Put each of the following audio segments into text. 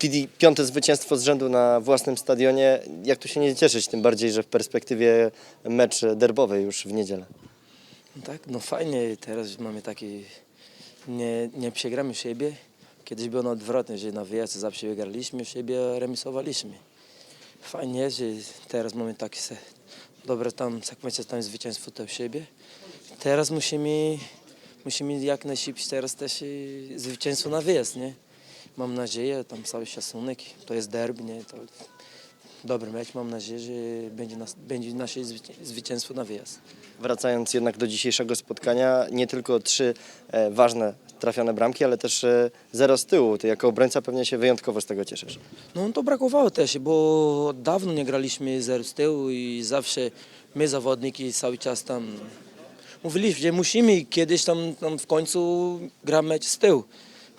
pi- piąte zwycięstwo z rzędu na własnym stadionie. Jak tu się nie cieszyć, tym bardziej, że w perspektywie mecz derbowy już w niedzielę. No Tak, no fajnie, teraz mamy taki, nie, nie przegramy siebie. Kiedyś było na odwrotnie, że na wyjazd zawsze wygraliśmy, siebie remisowaliśmy. Fajnie, że teraz mamy takie dobre tam sekwencje tam zwycięstwo w siebie. Teraz musimy, musimy jak najszybciej teraz też zwycięstwo na wyjazd, nie? Mam nadzieję, tam cały szacunek, to jest derby, nie? To dobry mecz, mam nadzieję, że będzie, nas, będzie nasze zwycię- zwycięstwo na wyjazd. Wracając jednak do dzisiejszego spotkania, nie tylko trzy e, ważne trafione bramki, ale też e, zero z tyłu. Ty jako obrońca pewnie się wyjątkowo z tego cieszysz. No to brakowało też, bo dawno nie graliśmy zero z tyłu i zawsze my zawodniki cały czas tam mówiliśmy, że musimy kiedyś tam, tam w końcu grać mecz z tyłu.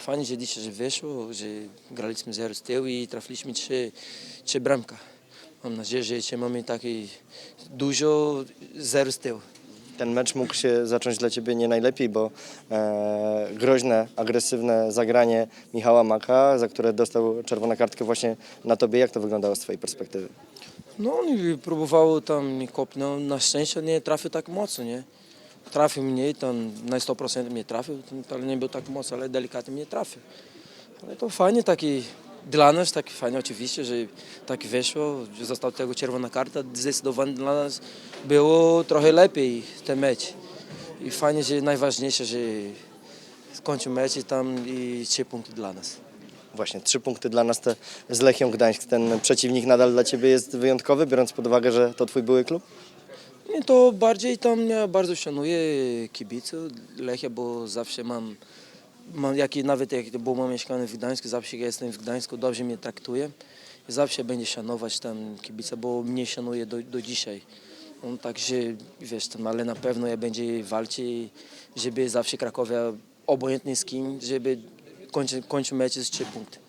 Fajnie, że dzisiaj że wyszło, że graliśmy zero z tyłu i trafiliśmy trzy, trzy bramka. Mam nadzieję, że jeszcze mamy taki dużo zero z tyłu. Ten mecz mógł się zacząć dla Ciebie nie najlepiej, bo e, groźne, agresywne zagranie Michała Maka, za które dostał czerwoną kartkę właśnie na Tobie. Jak to wyglądało z Twojej perspektywy? No i próbował tam mi kopnął, na szczęście nie trafił tak mocno, nie? Trafił mnie, tam na 100% mnie trafił, ale nie był tak mocno, ale delikatnie mnie trafił. Ale to fajnie taki, dla nas taki fajnie oczywiście, że tak wyszło, że została tego czerwona karta, zdecydowanie dla nas było trochę lepiej ten mecz. I fajnie, że najważniejsze, że skończył mecz i tam i trzy punkty dla nas. Właśnie, trzy punkty dla nas te z Lechią Gdańsk. Ten przeciwnik nadal dla Ciebie jest wyjątkowy, biorąc pod uwagę, że to Twój były klub? Nie, to bardziej tam ja bardzo szanuję kibiców Lechia, bo zawsze mam, mam jak, i nawet jak bo mam mieszkanie w Gdańsku, zawsze jak jestem w Gdańsku, dobrze mnie traktuje. Zawsze będzie szanować tam kibica, bo mnie szanuje do, do dzisiaj. No, także wiesz, tam, ale na pewno ja będzie walczyć, żeby zawsze Krakowia, obojętnie z kim, żeby kończył kończy mecz z trzy punkty.